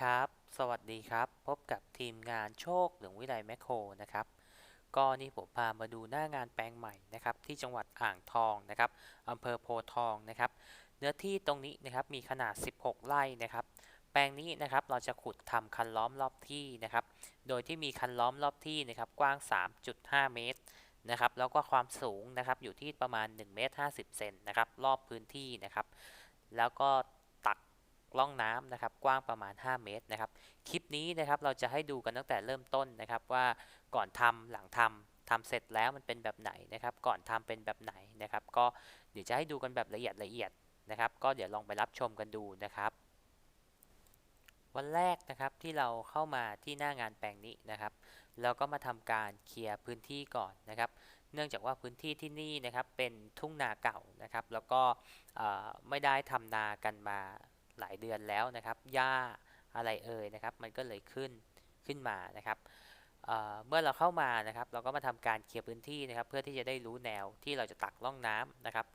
ครับ สวัสดีครับ พบกับทีมงานโชคเหลืองวิไลแมคโครนะครับ ก็นี่ผมพามาดูหน้างานแปลงใหม่นะครับ ที่จังหวัดอ่างทองนะครับอำเภอโพทองนะครับ เนื้อที่ตรงนี้นะครับมีขนาด 16 ไร่นะครับ แปลงนี้นะครับเราจะขุดทำคันล้อมรอบที่นะครับ โดยที่มีคันล้อมรอบที่นะครับกว้าง 3.5 เมตรนะครับ แล้วก็ความสูงนะครับอยู่ที่ประมาณ1เมตร50เซนนะครับรอบพื้นที่นะครับ แล้วก็ ร่องน้ำนะครับกว้างประมาณ 5 เมตรนะครับคลิปนี้นะครับเราจะให้ดูกันตั้งแต่เริ่มต้นนะครับว่าก่อนทำหลังทำทำเสร็จแล้วมันเป็นแบบไหนนะครับ ก่อนทำเป็นแบบไหนนะครับ ก็เดี๋ยวจะให้ดูกันแบบละเอียดละเอียดนะครับ ก็เดี๋ยวลองไปรับชมกันดูนะครับ วันแรกนะครับที่เราเข้ามาที่หน้างานแปลงนี้นะครับ เราก็มาทำการเคลียร์พื้นที่ก่อนนะครับ เนื่องจากว่าพื้นที่ที่นี่นะครับเป็นทุ่งนาเก่านะครับ แล้วก็ไม่ได้ทำนากันมา หลายเดือนแล้วนะครับหญ้าอะไรเอ่ยนะครับ มันก็เลยขึ้นขึ้นมานะครับเเมื่อเราเข้ามานะครับ เราก็มาทำการเคลียร์พื้นที่นะครับ เพื่อที่จะได้รู้แนวที่เราจะตักร่องน้ำนะครับ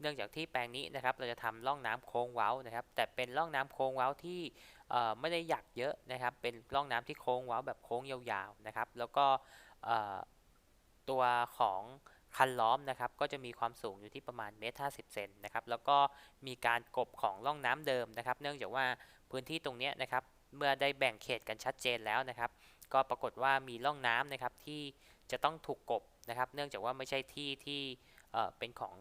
เนื่องจากที่แปลงนี้นะครับ เราจะทำร่องน้ำโค้งเว้านะครับ แต่เป็นร่องน้ำโค้งเว้าที่ไม่ได้หยักเยอะนะครับ เป็นร่องน้ำที่โค้งเว้าแบบโค้งยาวๆนะครับ แล้วก็ตัวของ คันล้อมนะครับก็จะมีความสูงอยู่ที่ประมาณเมตรห้าสิบเซนนะครับแล้วก็มีการกบของร่องน้ำเดิมนะครับ เนื่องจากว่าพื้นที่ตรงนี้นะครับเมื่อได้แบ่งเขตกันชัดเจนแล้วนะครับ ก็ปรากฏว่ามีร่องน้ำนะครับที่จะต้องถูกกบนะครับ เนื่องจากว่าไม่ใช่ที่ที่เป็นของ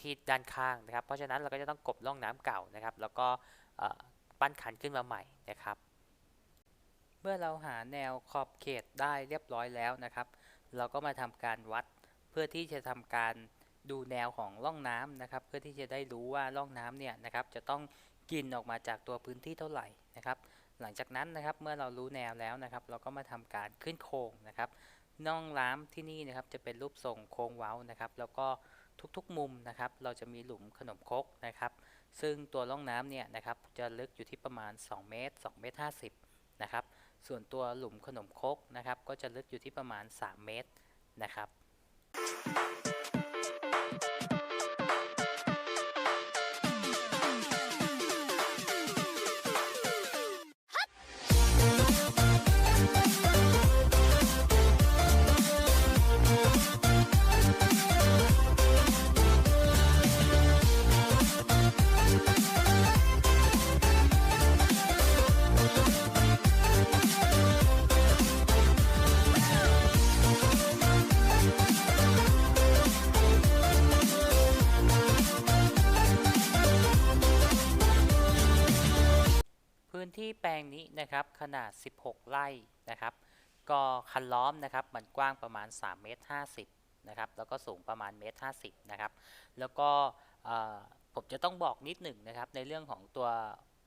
ที่ด้านข้างนะครับ เพราะฉะนั้นเราก็จะต้องกบร่องน้ำเก่านะครับ แล้วก็ปั้นคันขึ้นมาใหม่นะครับ เมื่อเราหาแนวขอบเขตได้เรียบร้อยแล้วนะครับ เราก็มาทำการวัด เพื่อที่จะทำการดูแนวของร่องน้ำนะครับ เพื่อที่จะได้รู้ว่าร่องน้ำเนี่ยนะครับจะต้องกินออกมาจากตัวพื้นที่เท่าไหร่นะครับ หลังจากนั้นนะครับเมื่อเรารู้แนวแล้วนะครับ เราก็มาทำการขึ้นโครงนะครับน่องน้ำที่นี่นะครับจะเป็นรูปทรงโค้งเว้านะครับ แล้วก็ทุกๆมุมนะครับ เราจะมีหลุมขนมคกนะครับ ซึ่งตัวร่องน้ำเนี่ยนะครับจะลึกอยู่ที่ประมาณ 2 เมตร2เมตร50นะครับส่วนตัวหลุมขนมคกนะครับ ก็จะลึกอยู่ที่ประมาณ 3 เมตรนะครับ ที่แปลงนี้นะครับขนาด 16 ไร่นะครับ ก็คันล้อมนะครับมันกว้างประมาณ3เมตร50นะครับแล้วก็สูงประมาณเมตร50นะครับแล้วก็ผมจะต้องบอกนิดหนึ่งนะครับในเรื่องของตัว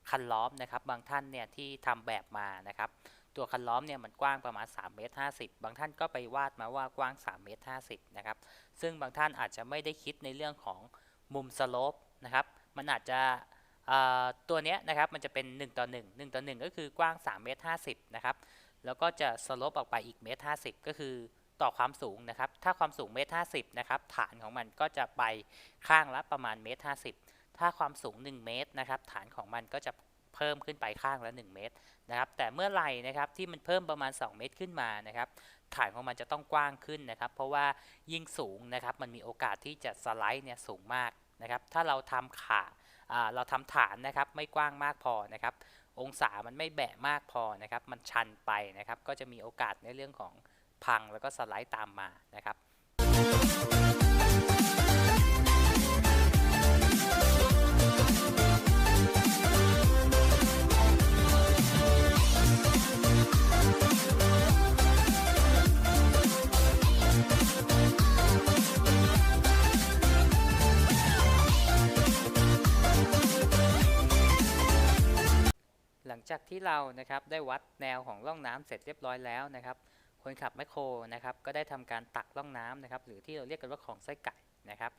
คันล้อมนะครับบางท่านเนี่ยที่ทำแบบมานะครับตัวคันล้อมเนี่ยมันกว้างประมาณ3เมตร50 บางท่านก็ไปวาดมาว่ากว้าง3เมตร50นะครับซึ่งบางท่านอาจจะไม่ได้คิดในเรื่องของมุมสโลปนะครับมันอาจจะ ตัวเนี้ยนะครับมันจะเป็น 1 ต่อ 1 1 ต่อ 1 ก็คือกว้าง3เมตร50นะครับแล้วก็จะสลปออกไปอีกเมตร50 ก็คือต่อความสูงนะครับ ถ้าความสูงเมตร50นะครับฐานของมันก็จะไปข้างละประมาณเมตร50 ถ้าความสูง 1 เมตรนะครับฐานของมันก็จะเพิ่มขึ้นไปข้างละ 1 เมตรนะครับแต่เมื่อไหร่นะครับที่มันเพิ่มประมาณ 2 เมตรขึ้นมานะครับฐานของมันจะต้องกว้างขึ้นนะครับ เพราะว่ายิ่งสูงนะครับมันมีโอกาสที่จะสไลด์เนี่ยสูงมากนะครับถ้าเราทำขาอ่า เราทำฐานนะครับไม่กว้างมากพอนะครับ องศามันไม่แบะมากพอนะครับ มันชันไปนะครับ ก็จะมีโอกาสในเรื่องของพังแล้วก็สไลด์ตามมานะครับ จากที่เรานะครับได้วัดแนวของร่องน้ำเสร็จเรียบร้อยแล้วนะครับ คนขับแมคโครนะครับก็ได้ทำการตักร่องน้ำนะครับหรือที่เราเรียกกันว่าของไส้ไก่นะครับ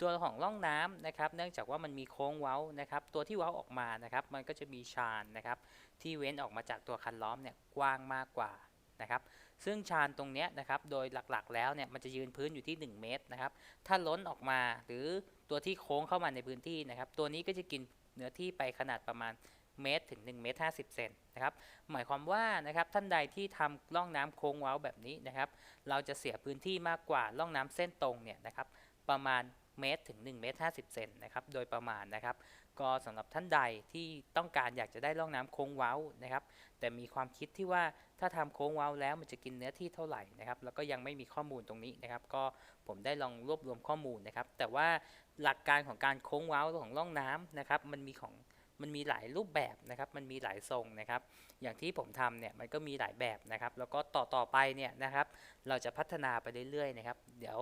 ตัวของร่องน้ำนะครับ เนื่องจากว่ามันมีโค้งเว้านะครับ ตัวที่เว้าออกมานะครับ มันก็จะมีชานนะครับ ที่เว้นออกมาจากตัวคันล้อมเนี่ยกว้างมากกว่านะครับซึ่งชานตรงนี้นะครับโดยหลักๆ แล้วเนี่ยมันจะยืนพื้นอยู่ที่ 1 เมตรนะครับ ถ้าล้นออกมาหรือตัวที่โค้งเข้ามาในพื้นที่นะครับ ตัวนี้ก็จะกินเนื้อที่ไปขนาดประมาณ เมตรถึง1เมตร50เซนนะครับหมายความว่านะครับท่านใดที่ทำร่องน้ำโค้งเว้าแบบนี้นะครับเราจะเสียพื้นที่มากกว่าร่องน้ำเส้นตรงเนี่ยนะครับประมาณเมตรถึง1เมตร50เซนนะครับโดยประมาณนะครับก็สำหรับท่านใดที่ต้องการอยากจะได้ร่องน้ำโค้งเว้านะครับแต่มีความคิดที่ว่าถ้าทำโค้งเว้าแล้วมันจะกินเนื้อที่เท่าไหร่นะครับแล้วก็ยังไม่มีข้อมูลตรงนี้นะครับ ก็ผมได้ลองรวบรวมข้อมูลนะครับ แต่ว่าหลักการของการโค้งเว้าของร่องน้ำนะครับมันมีของ มันมีหลายรูปแบบนะครับ มันมีหลายทรงนะครับ อย่างที่ผมทำเนี่ยมันก็มีหลายแบบนะครับ แล้วก็ต่อต่อไปเนี่ยนะครับ เราจะพัฒนาไปเรื่อยๆนะครับ เดี๋ยว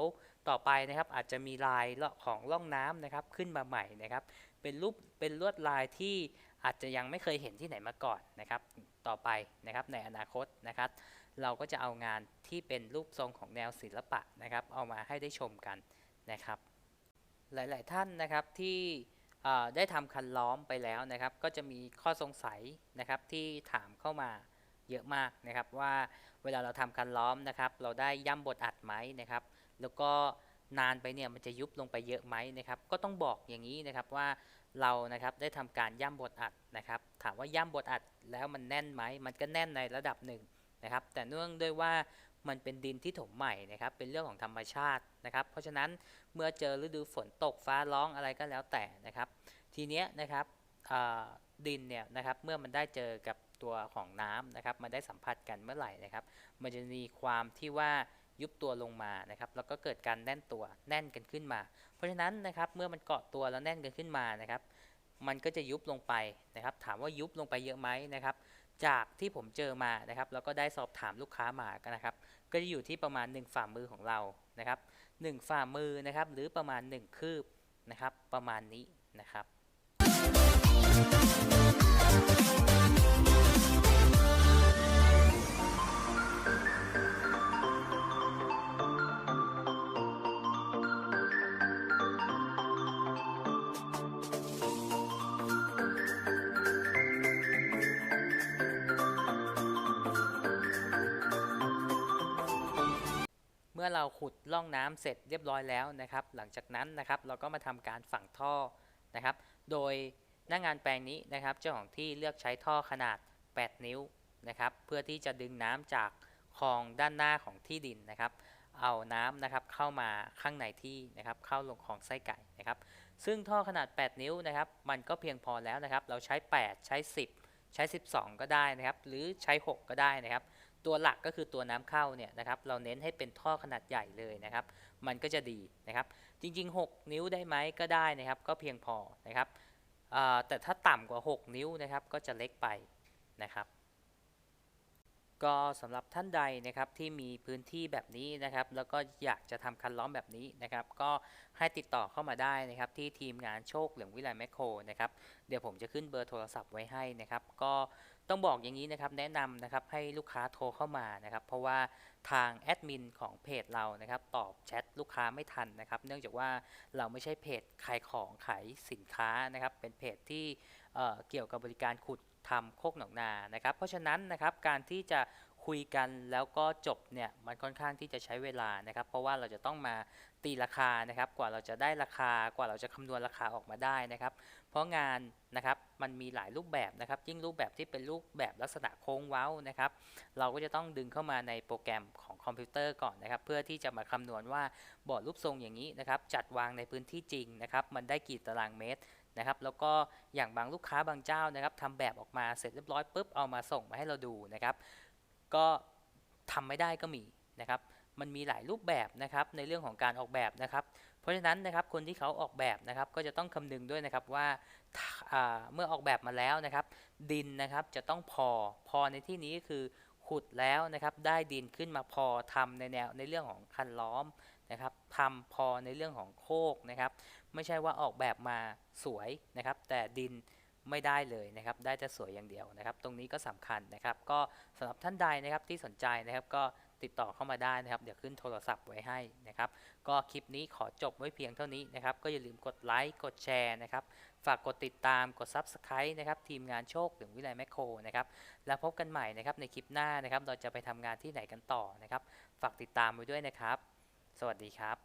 ต่อไปนะครับอาจจะมีลายของร่องน้ำนะครับขึ้นมาใหม่นะครับ เป็นรูปเป็นลวดลายที่อาจจะยังไม่เคยเห็นที่ไหนมาก่อนนะครับ ต่อไปนะครับในอนาคตนะครับ เราก็จะเอางานที่เป็นรูปทรงของแนวศิลปะนะครับ เอามาให้ได้ชมกันนะครับ หลาย ๆ ท่านนะครับที่ ได้ทำคันล้อมไปแล้วนะครับ ก็จะมีข้อสงสัยนะครับที่ถามเข้ามาเยอะมากนะครับว่าเวลาเราทำคันล้อมนะครับ เราได้ย่ำบทอัดไหมนะครับ แล้วก็นานไปเนี่ยมันจะยุบลงไปเยอะไหมนะครับ ก็ต้องบอกอย่างนี้นะครับว่าเรานะครับได้ทำการย่ำบทอัดนะครับ ถามว่าย่ำบทอัดแล้วมันแน่นไหมมันก็แน่นในระดับหนึ่งนะครับ แต่เนื่องด้วยว่า มันเป็นดินที่ถมใหม่นะครับ เป็นเรื่องของธรรมชาตินะครับ เพราะฉะนั้นเมื่อเจอฤดูฝนตกฟ้าร้องอะไรก็แล้วแต่นะครับ ทีเนี้ยนะครับดินเนี่ยนะครับเมื่อมันได้เจอกับตัวของน้ำนะครับ มันได้สัมผัสกันเมื่อไหร่นะครับ มันจะมีความที่ว่ายุบตัวลงมานะครับ แล้วก็เกิดการแน่นตัวแน่นกันขึ้นมา เพราะฉะนั้นนะครับเมื่อมันเกาะตัวแล้วแน่นกันขึ้นมานะครับ มันก็จะยุบลงไปนะครับ ถามว่ายุบลงไปเยอะไหมนะครับ จากที่ผมเจอมานะครับ แล้วก็ได้สอบถามลูกค้ามากันนะครับ ก็จะอยู่ที่ประมาณ 1 ฝ่ามือของเรานะครับ 1 ฝ่ามือนะครับ หรือประมาณ 1 คืบนะครับ ประมาณนี้นะครับ มื่อเราขุดร่องน้ำเสร็จเรียบร้อยแล้วนะครับ หลังจากนั้นนะครับเราก็มาทำการฝังท่อนะครับ โดยหน้างานแปลงนี้นะครับ เจ้าของที่เลือกใช้ท่อขนาด 8 นิ้วนะครับ เพื่อที่จะดึงน้ำจากคลองด้านหน้าของที่ดินนะครับ เอาน้ำนะครับเข้ามาข้างในที่นะครับเข้าลงคลองไส้ไก่นะครับ ซึ่งท่อขนาด 8 นิ้วนะครับ มันก็เพียงพอแล้วนะครับ เราใช้ 8 ใช้ 10 ใช้ 12 ก็ได้นะครับ หรือใช้ 6 ก็ได้นะครับ ตัวหลักก็คือตัวน้ำเข้าเนี่ยนะครับเราเน้นให้เป็นท่อขนาดใหญ่เลยนะครับ มันก็จะดีนะครับ จริง ๆ 6 นิ้วได้ไหมก็ได้นะครับ ก็เพียงพอนะครับแต่ถ้าต่ำกว่า 6 นิ้วนะครับ ก็จะเล็กไปนะครับก็สำหรับท่านใดนะครับที่มีพื้นที่แบบนี้นะครับ แล้วก็อยากจะทำคันล้อมแบบนี้นะครับ ก็ให้ติดต่อเข้ามาได้นะครับ ที่ทีมงานโชคเหลืองวิไลแมคโครนะครับ เดี๋ยวผมจะขึ้นเบอร์โทรศัพท์ไว้ให้นะครับ ก็ ต้องบอกอย่างนี้นะครับแนะนำนะครับให้ลูกค้าโทรเข้ามานะครับ เพราะว่าทางแอดมินของเพจเรานะครับ ตอบแชทลูกค้าไม่ทันนะครับ เนื่องจากว่าเราไม่ใช่เพจขายของขายสินค้านะครับ เป็นเพจที่เเกี่ยวกับบริการขุดทำโคกหนองนานะครับ เพราะฉะนั้นนะครับการที่จะ คุยกันแล้วก็จบเนี่ยมันค่อนข้างที่จะใช้เวลานะครับ เพราะว่าเราจะต้องมาตีราคานะครับ กว่าเราจะได้ราคากว่าเราจะคำนวณราคาออกมาได้นะครับ เพราะงานนะครับมันมีหลายรูปแบบนะครับ ยิ่งรูปแบบที่เป็นรูปแบบลักษณะโค้งเว้านะครับ เราก็จะต้องดึงเข้ามาในโปรแกรมของคอมพิวเตอร์ก่อนนะครับ เพื่อที่จะมาคำนวณว่าบอร์ดรูปทรงอย่างนี้นะครับ จัดวางในพื้นที่จริงนะครับ มันได้กี่ตารางเมตรนะครับแล้วก็อย่างบางลูกค้าบางเจ้านะครับทำแบบออกมาเสร็จเรียบร้อยปุ๊บเอามาส่งมาให้เราดูนะครับ ก็ทำไม่ได้ก็มีนะครับ มันมีหลายรูปแบบนะครับในเรื่องของการออกแบบนะครับ เพราะฉะนั้นนะครับคนที่เขาออกแบบนะครับก็จะต้องคำนึงด้วยนะครับว่าเมื่อออกแบบมาแล้วนะครับ ดินนะครับจะต้องพอพอในที่นี้ก็คือขุดแล้วนะครับได้ดินขึ้นมาพอทำในแนวในเรื่องของคันล้อมนะครับทำพอในเรื่องของโคกนะครับ ไม่ใช่ว่าออกแบบมาสวยนะครับ แต่ดิน ไม่ได้เลยนะครับ ได้แต่สวยอย่างเดียวนะครับ ตรงนี้ก็สำคัญนะครับ ก็สำหรับท่านใดนะครับที่สนใจนะครับก็ติดต่อเข้ามาได้นะครับ เดี๋ยวขึ้นโทรศัพท์ไว้ให้นะครับ ก็คลิปนี้ขอจบไว้เพียงเท่านี้นะครับ ก็อย่าลืมกดไลค์กดแชร์นะครับ ฝากกดติดตามกด Subscribe นะครับ ทีมงานโชคถึงวิไลแมคโครนะครับ แล้วพบกันใหม่นะครับในคลิปหน้านะครับ เราจะไปทำงานที่ไหนกันต่อนะครับ ฝากติดตามไว้ด้วยนะครับ สวัสดีครับ